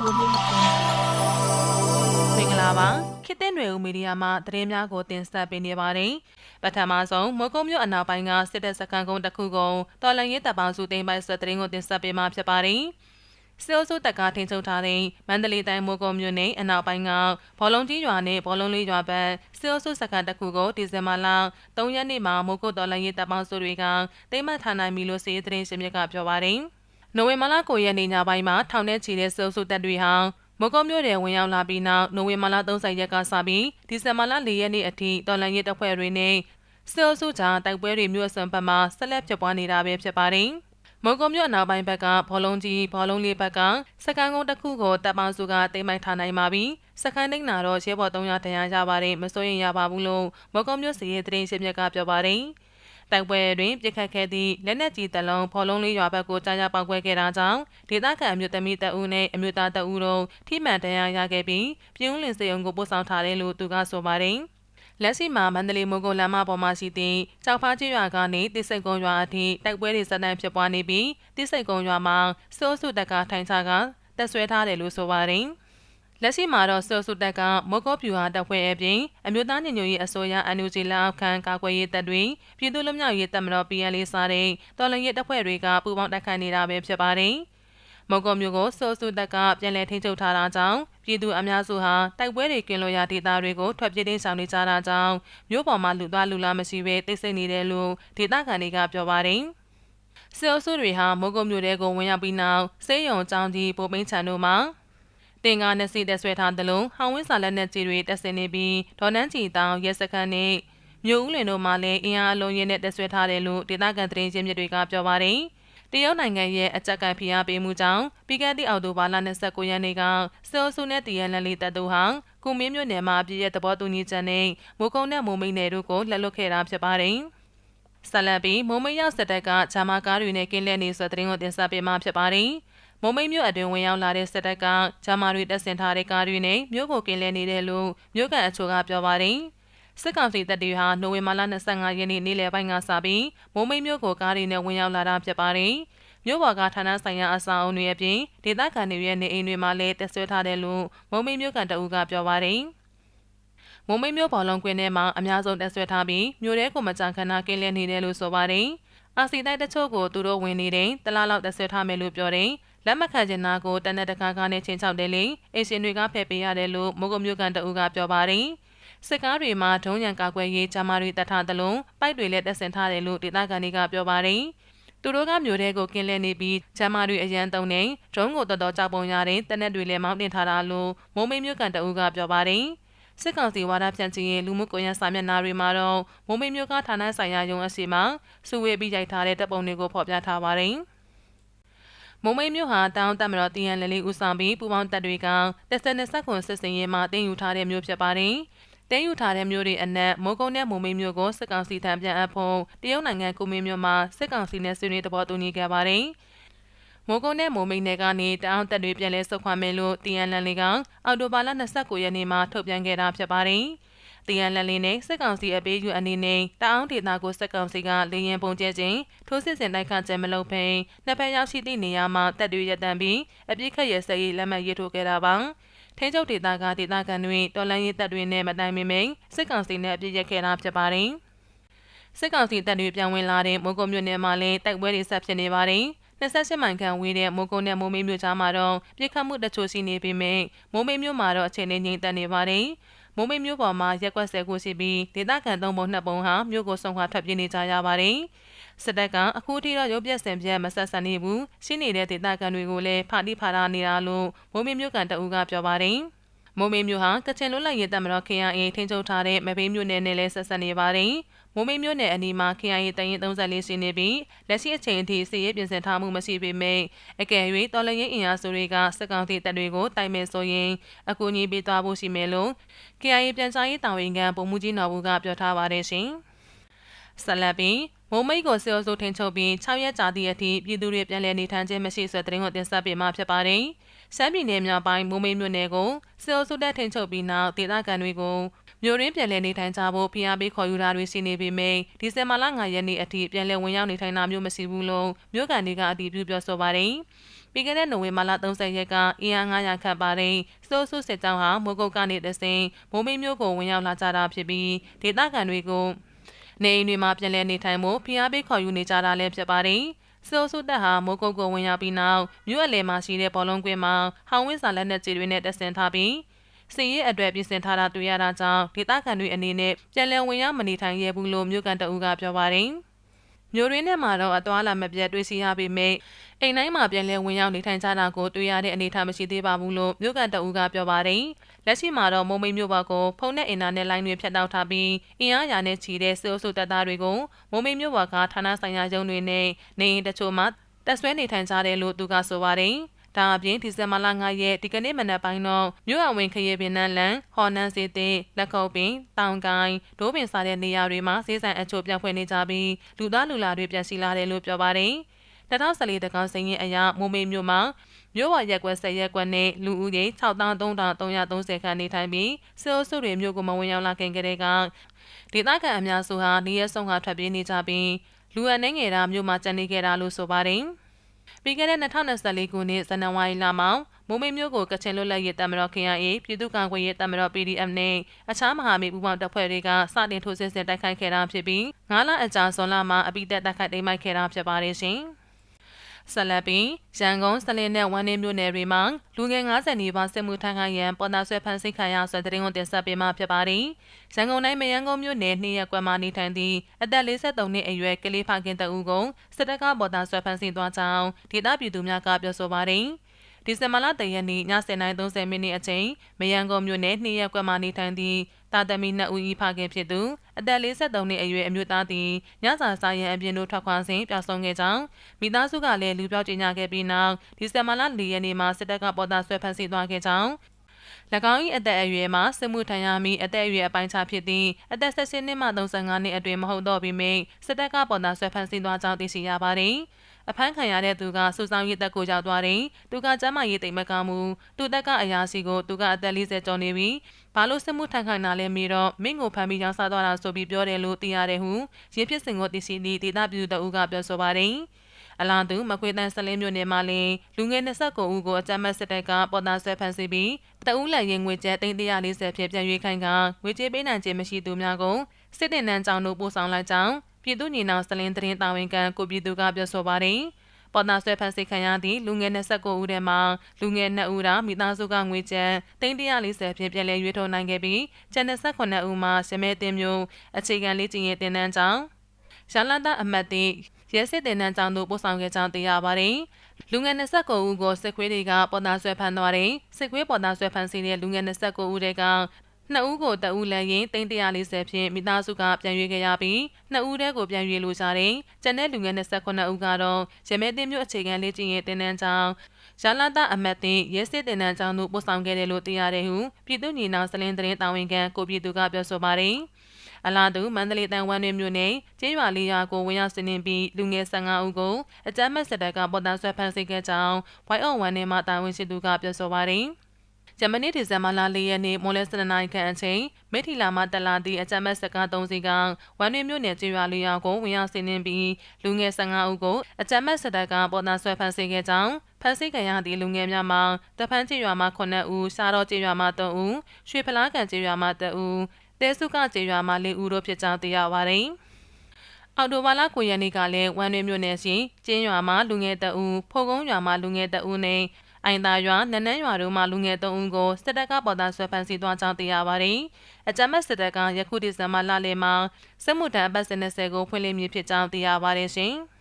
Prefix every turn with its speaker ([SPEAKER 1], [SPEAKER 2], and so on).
[SPEAKER 1] မင်္ဂလာပါခေတ်သစ်နွယ်ဦးမီဒီယာမှသတင်းများကိုတင်ဆက်ပေးနေပါတယ်ပထမဆုံးမိုးကုံမြို့အနောက်ပိုင်းကစစ်တပ်စခန်းကုန်းတစ်ခုကိုတော်လန်ရေးတပ်ပေါင်းစုသိမ်းပိုက်ဆက်သတင်းကိုတင်ဆက်ပေးမှာဖြစ်ပါတယ်စေအိုစုတကားထင်းချုပ်ထားတဲ့မန္တလေးတိုင်းမိုးကုံမြို့နယ်အနောက်ပိုင်းကဘောလုံးကြီးရွာနဲ့ဘောလုံးလေးရွာဘက်စေအိုစုစခန်းတစ်ခုကိုဒီဇင်ဘာလ3ရက်နေ့မှာမိုးကုတ်တော်လန်ရေးတပ်ပေါင်းစုတွေကသိမ်းမှတ်ထားနိုင်ပြီလို့စီးသတင်းရှင်မြစ်ကပြောပါတယ် နိုဝင်ဘာလ9ရက်နေ့ညပိုင်းမှာထောင်ထဲချီတဲ့စေအိုစုတပ်တွေဟာမကောမြို့နယ်ဝင်ရောက်လာပြီးနောက်နိုဝင်ဘာလ30ရက်ကစပြီးဒီဇင်ဘာလ4ရက်နေ့အထိတော်လန်ရေးတပ်ဖွဲ့တွေနဲ့စေအိုစုကြားတိုက်ပွဲတွေမြို့အစွန်ဘက်မှာဆက်လက်ဖြစ်ပွားနေတာပဲဖြစ်ပါတယ်။မုံကုံမြို့အနောက်ပိုင်းဘက်ကဘောလုံးကြီးဘောလုံးလေးဘက်ကစကန်ကုန်းတစ်ခုကိုတပ်ပေါင်းစုကတိမ့်မိုက်ထားနိုင်ပါပြီ။စကန်နှိမ့်နာတော့ရဲဘော်300တရားရပါတယ်မစိုးရင်ရပါဘူးလို့မုံကုံမြို့စီရဲ့တရင်ရှင်းမြက်ကပြောပါတယ်။ တိုက်ပွဲတွင်ပြစ်ခတ်ခဲ့သည့်လက်နက်ကြီးတလုံးဖော်လုံးလေးရွာဘက်ကိုကြားရပေါက်ကွဲခဲ့တာကြောင့်ဒေသခံအမျိုးသမီးတအူးနဲ့အမျိုးသားတအူးတို့ထိမှန်တရားရခဲ့ပြီးပြင်းဦးလင်စေုံကိုပို့ဆောင်ထားတယ်လို့သူကဆိုပါတယ်။လက်ရှိမှာမန္တလေးမိုးကုတ်လမ်းမပေါ်မှာရှိသည့်ကြောက်ဖားကျွော်ကနေတိစိတ်ကုန်းရွာအထိတိုက်ပွဲတွေဆက်တမ်းဖြစ်ပွားနေပြီးတိစိတ်ကုန်းရွာမှာစိုးစုတက်ကထိုင်ချကတက်ဆွဲထားတယ်လို့ဆိုပါတယ်။ လက်ရှိမှာတော့ဆော့ဆုတက်ကမော်ကောဖြူဟာတပ်ဖွဲ့အပြင်အမျိုးသားညီညွတ်ရေးအစိုးရ NUG လက်အောက်ခံကာကွယ်ရေးတပ်တွေပြည်သူ့လူမျိုးရေးတပ်မတော် PNL စားတဲ့တော်လှန်ရေးတပ်ဖွဲ့တွေကပူးပေါင်းတိုက်ခိုက်နေတာပဲဖြစ်ပါတယ်။မော်ကောမျိုးကိုဆော့ဆုတက်ကပြန်လည်ထိန်းချုပ်ထားတာကြောင့်ပြည်သူအများစုဟာတိုက်ပွဲတွေကင်းလို့ရဒေသတွေကိုထွက်ပြေးတင်းဆောင်နေကြတာကြောင့်မြို့ပေါ်မှာလူသွားလူလာမရှိဘဲတိတ်ဆိတ်နေတယ်လို့ဒေသခံတွေကပြောပါတယ်။စေအုပ်စုတွေဟာမိုးကုတ်မြို့တဲကိုဝင်ရောက်ပြီးနောက်စေးရုံចောင်းကြီးပိုပိန်းချန်တို့မှာ တင်ကားနဲ့စီတက်ဆွဲထားသလိုဟောင်းဝင်းစာလက်နက်ကြီးတွေတက်ဆင်နေပြီးဒေါ်နန်းချီတောင်ရဲစခန်းနဲ့မြို့ဦးလင်တို့မှလည်းအင်အားအလုံးရင်းနဲ့တက်ဆွဲထားတယ်လို့ဒေသခံသတင်းချင်းမြစ်တွေကပြောပါတယ်။တရုတ်နိုင်ငံရဲ့အကြက်ကန်ဖိအားပေးမှုကြောင့်ပြီးခဲ့သည့်အောက်တိုဘာလ29ရက်နေ့ကစေအိုဆုနဲ့တရန်လန်လီတပ်တို့ဟာကုမင်းမြို့နယ်မှာအပြည့်ရဲ့သဘောတူညီချက်နဲ့မိုးကုံနဲ့မိုးမိတ်နယ်တို့ကိုလက်လွတ်ခဲ့တာဖြစ်ပါတယ်။ဆလန်ပီမိုးမိတ်ရောက်စတက်ကဂျာမာကားတွေနဲ့ကင်းလဲနေဆိုတဲ့သတင်းကိုတင်ဆက်ပေးမှာဖြစ်ပါတယ်။ မုံမိတ်မြို့အတွင်းဝင်ရောက်လာတဲ့စစ်တပ်ကဂျာမာတွေတပ်ဆင်ထားတဲ့ကားတွေနဲ့မြို့ကိုကင်းလဲနေတယ်လို့မြို့ကန်အချို့ကပြောပါတယ်။စစ်ကောင်စီတပ်တွေဟာနိုဝင်ဘာလ25ရက်နေ့နေ့လယ်ပိုင်းကစပြီးမုံမိတ်မြို့ကိုကားတွေနဲ့ဝင်ရောက်လာတာဖြစ်ပါတယ်။မြို့ပေါ်ကဌာနဆိုင်ရာအဆောင်အုံတွေအပြင်ဒေသခံတွေရဲ့နေအိမ်တွေမှာလည်းတက်ဆွဲထားတယ်လို့မုံမိတ်မြို့ကန်တအူးကပြောပါတယ်။မုံမိတ်မြို့ဘော်လုံးကွင်းထဲမှာအများဆုံးတက်ဆွဲထားပြီးမြို့ထဲကိုမကြံခဏကင်းလဲနေတယ်လို့ဆိုပါတယ်။အာစီတိုက်တချို့ကိုသူတို့ဝင်နေတဲ့တလားလောက်တက်ဆွဲထားမယ်လို့ပြောတယ်။ လက်မခံချင်တာကိုတနက်တကားကားနဲ့ချင်းချောက်တယ်လေအရှင်တွေကဖယ်ပေးရတယ်လို့မိုးကုတ်မြို့ကန်တအူးကပြောပါတယ်စစ်ကားတွေမှာဒုံးရံကာကွယ်ရေးဂျာမာတွေတတ်ထားသလိုပိုက်တွေလည်းတက်ဆင်ထားတယ်လို့ဒေသခံတွေကပြောပါတယ်သူတို့ကမျိုးတဲ့ကိုကင်းလဲနေပြီးဂျမ်းမာတွေအရန်တုံနေဒရုန်းကိုတော်တော်ကြောက်ပုံရတဲ့တနက်တွေလည်းမောင်းတင်ထားတာလို့မိုးမိတ်မြို့ကန်တအူးကပြောပါတယ်စစ်ကောင်စီဝါဒဖြန့်ချီရင်လူမှုကွန်ရက်စာမျက်နှာတွေမှာတော့မိုးမိတ်မြို့ကဌာနဆိုင်ရာရုံးအစီမှာစုဝေးပြီးရိုက်ထားတဲ့တပ်ပုံတွေကိုဖော်ပြထားပါတယ်။ မုံမိတ်မြို့ဟာတောင်တက်မတော်တည်ရန်လလေးဦးဆောင်ပြီးပူပေါင်းတပ်တွေကတက်စနစ်ဆက်ခွန်စစ်စင်ရေးမှာတင်ယူထားတဲ့မြို့ဖြစ်ပါတယ်။တင်ယူထားတဲ့မြို့တွေအနက်မိုးကုန်းနဲ့မုံမိတ်မြို့ကိုစစ်ကောင်စီထံပြန်အပ်ဖို့တရုတ်နိုင်ငံကုမင်းမြို့မှာစစ်ကောင်စီနဲ့ဆွေးနွေးတဘောတူညီခဲ့ပါတယ်။မိုးကုန်းနဲ့မိုးမိတ်နယ်ကနေတောင်တက်တွေပြန်လဲဆုတ်ခွာမယ်လို့တည်ရန်လလေးကအော်တိုဘာလ29ရက်နေ့မှာထုတ်ပြန်ခဲ့တာဖြစ်ပါတယ်။ တရန်လန်လင်းနဲ့စစ်ကောင်စီအပေးယူအနေနဲ့တအောင်ဒေသကိုစစ်ကောင်စီကလေရင်ပုံကျဲခြင်းထိုးစစ်ဆင်တိုက်ခတ်ခြင်းမလုပ်ဖိနှစ်ဖက်ရောက်ရှိသည့်နေရာမှာတပ်တွေရတံပြီးအပြစ်ခတ်ရစရေးလက်မှတ်ရေးထိုးခဲ့တာပါထင်းချုပ်ဒေသကဒေသခံတွေတော်လန်ရေးတပ်တွေနဲ့မတိုင်မင်စစ်ကောင်စီနဲ့အပြစ်ရက်ခဲ့တာဖြစ်ပါတယ်စစ်ကောင်စီတပ်တွေပြန်ဝင်လာတဲ့မိုးကုတ်မြို့နယ်မှာလည်းတိုက်ပွဲတွေဆက်ဖြစ်နေပါတယ်28မိုင်ခန့်ဝေးတဲ့မိုးကုတ်နဲ့မိုးမေးမြို့ကြားမှာတော့ပြစ်ခတ်မှုတချို့ရှိနေပေမဲ့မိုးမေးမြို့မှာတော့အခြေအနေငြိမ်သက်နေပါတယ်။ မိုးမိတ်မြို့ပေါ်မှာရက်ကွက်ဆဲကိုရှိပြီးဒေသခံသုံးပုံနှစ်ပုံဟာမြို့ကိုဆောင်ခွာထွက်ပြေးနေကြရပါတယ်။စစ်တပ်ကအခုထိတော့ရုပ်ပြက်စင်ပြက်မဆက်ဆံနေဘူးရှိနေတဲ့ဒေသခံတွေကိုလည်းဖာတိဖာရာနေတာလို့မိုးမိတ်မြို့ကန်တအူးကပြောပါတယ်။မိုးမိတ်မြို့ဟာကချင်လွတ်လပ်ရေးတပ်မတော် KIA ထိန်းချုပ်ထားတဲ့မဘေးမြို့နယ်နဲ့လည်းဆက်ဆက်နေပါတယ်။ မိုးမိတ်မြို့နယ်အနီးမှာ KIA တရင်34ရှိနေပြီးလက်ရှိအချိန်အထိစစ်ရေးပြင်ဆင်ထားမှုမရှိပေမဲ့အကယ်၍တော်လှန်ရေးအင်အားစုတွေကစစ်ကောင်စီတပ်တွေကိုတိုင်ပင်ဆိုရင်အကူအညီပေးသွားဖို့ရှိမယ်လို့ KIA ပြန်ကြားရေးတာဝန်ခံပုံမှုကြီးနော်ဘူးကပြောထားပါတယ်ရှင်။ဆက်လက်ပြီးမုံမိတ်ကိုစေအိုဆိုထင်ချုပ်ပြီး6ရက်ကြာသည့်အထိပြည်သူတွေပြန်လည်နေထိုင်ခြင်းမရှိဆွဲတဲ့တင်ကိုတင်ဆက်ပေးမှာဖြစ်ပါတယ်။ရှမ်းပြည်နယ်မြောက်ပိုင်းမုံမိတ်မြို့နယ်ကိုစေအိုဆိုတက်ထင်ချုပ်ပြီးနောက်ဒေသခံတွေကို မြို့ရင်းပြန်လည်နေထိုင်ကြဖို့ဖိအားပေးခေါ်ယူတာတွေရှိနေပေမယ့်ဒီဇင်ဘာလ9ရက်နေ့အထိပြန်လည်ဝင်ရောက်နေထိုင်တာမျိုးမရှိဘူးလို့မြို့ကန်တွေကအတည်ပြုပြောဆိုပါတယ်။ပြီးခဲ့တဲ့နိုဝင်ဘာလ30ရက်ကအင်အား900ခန့်ပါတဲ့စိုးစုစစ်ကြောင်းဟာမိုးကုတ်ကနေတဆင်မိုးမိမျိုးကိုဝင်ရောက်လာကြတာဖြစ်ပြီးဒေသခံတွေကိုနေအိမ်တွေမှာပြန်လည်နေထိုင်မှုဖိအားပေးခေါ်ယူနေကြတာလည်းဖြစ်ပါတယ်။စိုးစုတပ်ဟာမိုးကုတ်ကိုဝင်ရောက်ပြီးနောက်မြို့အလယ်မှာရှိတဲ့ဘောလုံးကွင်းမှာဟောင်းဝင်းစာလက်နက်ကြီးတွေနဲ့တဆင်ထားပြီး စီရေးအတွက်ပြင်ဆင်ထားတာတွေ့ရတာကြောင့်ဒေသခံတွေအနေနဲ့ပြန်လည်ဝင်ရောက်မနေထိုင်ရဘူးလို့မြို့ကန်တအူးကပြောပါတယ်။မျိုးရင်းထဲမှာတော့အသွာလာမပြတ်တွေ့ရှိရပေမယ့်အိမ်တိုင်းမှာပြန်လည်ဝင်ရောက်နေထိုင်ကြတာကိုတွေ့ရတဲ့အနေအထားမရှိသေးပါဘူးလို့မြို့ကန်တအူးကပြောပါတယ်။လက်ရှိမှာတော့မုံမိတ်မြို့ဘက်ကိုဖုန်းနဲ့အင်တာနက်လိုင်းတွေဖြတ်တောက်ထားပြီးအင်အားရာနဲ့ချီတဲ့စိုးစိုးတပ်သားတွေကိုမုံမိတ်မြို့ဘက်ကဌာနဆိုင်ရာရုံးတွေနဲ့နေအိမ်တချို့မှာတက်ဆွဲနေထိုင်ကြတယ်လို့သူကဆိုပါတယ်။ ဒါအပြင်ဒီဇင်ဘာလ9ရက်ဒီကနေ့မနက်ပိုင်းတော့မြို့အဝင်ခရီးပင်နန်းလန်ဟော်နန်းစီတဲ့လက်ခုပ်ပင်တောင်ကိုင်းဒိုးပင်စားတဲ့နေရာတွေမှာဈေးဆိုင်အချို့ပြန်ဖွင့်နေကြပြီးလူသားလူလာတွေပြန်စီလာတယ်လို့ပြောပါတယ်2014တကောင်စိန်ရင်အရာမိုမေမြို့မှာမြို့ဝရက်ကွက်ဆက်ရက်ကွက်နဲ့လူဦးရေ6330ခန့်နေထိုင်ပြီးစစ်အုပ်စုတွေမြို့ကိုမဝင်ရောက်လာခင်ကတည်းကဒေသခံအများစုဟာနေရဆုံကထွက်ပြေးနေကြပြီးလူအနှဲငယ်တာမြို့မှာကျန်နေခဲ့တာလို့ဆိုပါတယ်။ ပြီးခဲ့တဲ့2024ခုနှစ်ဇန်နဝါရီလမှာမိုးမိတ်မျိုးကိုကချင်လွတ်လပ်ရေးတမတော် KIA ပြည်သူ့ကာကွယ်ရေးတမတော် PDF နဲ့အခြားမဟာမိတ်ပူးပေါင်းတပ်ဖွဲ့တွေကစတင်ထိုးစစ်ဆင်တိုက်ခိုက်ခဲ့တာဖြစ်ပြီး9လအကြာဇွန်လမှာအပိသက်တိုက်ခိုက်တိမ်းမိုက်ခဲ့တာဖြစ်ပါတယ်ရှင်။ ဆက်လက်ပြီးရန်ကုန်စလင်းနဲ့ဝမ်းနေမြို့နယ်တွေမှာလူငယ်90နီးပါးစစ်မှုထမ်းခိုင်းရန်ပေါ်တာဆွဲဖမ်းဆီးခံရဆိုတဲ့တင်ကိုတင်ဆက်ပေးမှာဖြစ်ပါတယ်။ရန်ကုန်တိုင်းမရန်ကုန်မြို့နယ်နှစ်ရက်ကွက်မှာနေထိုင်သည့်အသက်53နှစ်အရွယ်ကလေးဖခင်တအူးကိုစစ်တပ်ကပေါ်တာဆွဲဖမ်းဆီးသွားကြောင်းဒေသပြည်သူများကပြောဆိုပါတယ်။ ဒီဇင်ဘာလတရက်နေ့ည7:30မိနစ်အချိန်မယန်ကုန်မြို့နယ်နှီးရက်ကွက်မှနေထိုင်သည့်တာသမီနှစ်ဦး၏ဖခင်ဖြစ်သူအသက်53နှစ်အရွယ်အမျိုးသားသည်ညစာစားရန်အပြင်သို့ထွက်ခွာစဉ်ပျောက်ဆုံးခဲ့ကြောင်းမိသားစုကလည်းလူပြောက်ကြေညာခဲ့ပြီးနောက်ဒီဇင်ဘာလ4ရက်နေ့မှာစစ်တပ်ကပေါ်တာဆွဲဖမ်းဆီးသွားခဲ့ကြောင်း၎င်း၏အသက်အရွယ်မှာစစ်မှုထမ်းရမည့်အသက်အရွယ်အပိုင်းခြားဖြစ်သည့်အသက်16နှစ်မှ35နှစ်အတွင်းမဟုတ်တော့ပေမယ့်စစ်တပ်ကပေါ်တာဆွဲဖမ်းဆီးသွားကြောင်းသိရှိရပါသည်။ အဖမ်းခံရတဲ့သူကစူဆောင်ရည်တက်ကိုရောက်သွားတယ်။သူကကျမ်းမာရေးတိမ်မကမှုသူတက်ကအရာရှိကိုသူကအသက်40ကျော်နေပြီ။ဘာလို့စစ်မှုထမ်းခိုင်းတာလဲမေးတော့မင်းကိုဖမ်းပြီးရောင်းစားသွားတာဆိုပြီးပြောတယ်လို့သိရတယ်ဟုရင်းဖြစ်စဉ်ကိုသိရှိသည့်ဒေသပြည်သူတအုပ်ကပြောဆိုပါတယ်။အလားတူမခွေတန်းစလင်းမြို့နယ်မှာလည်းလူငယ်29ဦးကိုအကြမ်းဖက်စစ်တပ်ကပေါ်တာဆွဲဖမ်းဆီးပြီးတအူးလက်ရင်ငွေကျပ်340ဖြည့်ပြန်ရွေးခိုင်းကငွေကြေးပေးနိုင်ခြင်းမရှိသူများကိုစစ်တင်နန်းကြောင်တို့ပို့ဆောင်လိုက်ကြောင်း ပြည်သူညီနောင်စလင်းသတင်းတာဝန်ခံကိုပြည်သူကပြောဆိုပါတယ်။ပေါ်တာဆွဲဖန်ဆီးခံရသည့်လူငယ်29ဦးထဲမှာလူငယ်2ဦးသာမိသားစုကငွေကျပ်340ဖြင့်ပြန်လည်ရွေးထုတ်နိုင်ခဲ့ပြီးကျန်28ဦးမှာရှမဲတင်မျိုးအခြေခံလေးကျင်ရေးတင်နန်းကြောင်းရလန္တအမတ်တိရဲစစ်တင်နန်းကြောင်းတို့ပို့ဆောင်ခဲ့ကြောင်းသိရပါတယ်။လူငယ်29ဦးကိုစစ်ခွေးတွေကပေါ်တာဆွဲဖမ်းသွားတယ်။စစ်ခွေးပေါ်တာဆွဲဖမ်းစီတဲ့လူငယ်29ဦးတွေက နှစ်ဦးကိုတအူးလန်ရင်340ဖြင့်မိသားစုကပြန်ရွေးခဲ့ရပြီးနှစ်ဦးတည်းကိုပြန်ရွေးလိုကြတယ်။ကျန်တဲ့လူငယ်29ဦးကတော့ရမဲတင်မြို့အခြေခံလေ့ကျင့်ရေးတင်နန်းကျောင်းရလာတာအမတ်တင်ရဲစစ်တင်နန်းကျောင်းတို့ပို့ဆောင်ခဲ့တယ်လို့သိရတယ်ဟုပြည်သူ့ညီနောင်စလင်းသတင်းတာဝန်ခံကိုပြည်သူကပြောဆိုပါတယ်။အလားတူမန္တလေးတန်ဝမ်းတွင်မြို့နယ်ကျေးရွာလေးရွာကိုဝင်ရောက်ဆင်းနှင်ပြီးလူငယ်15ဦးကိုအကြမ်းမဲ့စစ်တပ်ကပေါ်တန်းဆွဲဖမ်းဆီးခဲ့ကြောင်း YO1 နဲ့မှတာဝန်ရှိသူကပြောဆိုပါတယ်။ ဂျမနီဒီဇင်ဘာလ၄ရက်နေ့မိုးလဲစနနိုင်ခန့်အချိန်မိထီလာမှတက်လာသည့်အကြမ်းဖက်စကား၃စီးကဝမ်တွင်မြို့နယ်ကျေးရွာလေးရွာကိုဝင်ရောက်စီးနင်းပြီးလူငယ်15ဦးကိုအကြမ်းဖက်စစ်တပ်ကပေါ်တာဆွဲဖမ်းဆီးခဲ့ကြောင်းဖမ်းဆီးခံရသည့်လူငယ်များမှာတဖန်းကျေးရွာမှ9ဦးရှားတော်ကျေးရွာမှ3ဦးရွှေဖလားကန်ကျေးရွာမှ2ဦးတဲစုကကျေးရွာမှ4ဦးတို့ဖြစ်ကြောင်းသိရပါသည်အော်တိုဘာလ9ရက်နေ့ကလည်းဝမ်တွင်မြို့နယ်ရှိကျင်းရွာမှာလူငယ်တအူဖိုကုန်းရွာမှာလူငယ်တအူနဲ့ အိုင်သာရွာနနန်းရွာတို့မှလူငယ်၃ဦးကိုစစ်တပ်ကပေါ်သားဆွဲဖမ်းဆီးသွားကြောင်းသိရပါတယ်။အကြမ်းဖက်စစ်တပ်ကယခုဒီဇင်ဘာလလယ်မှာစစ်မှုထမ်းအပတ်စဉ်20ကိုဖွင့်လှစ်မည်ဖြစ်ကြောင်းသိရပါတယ်ရှင်။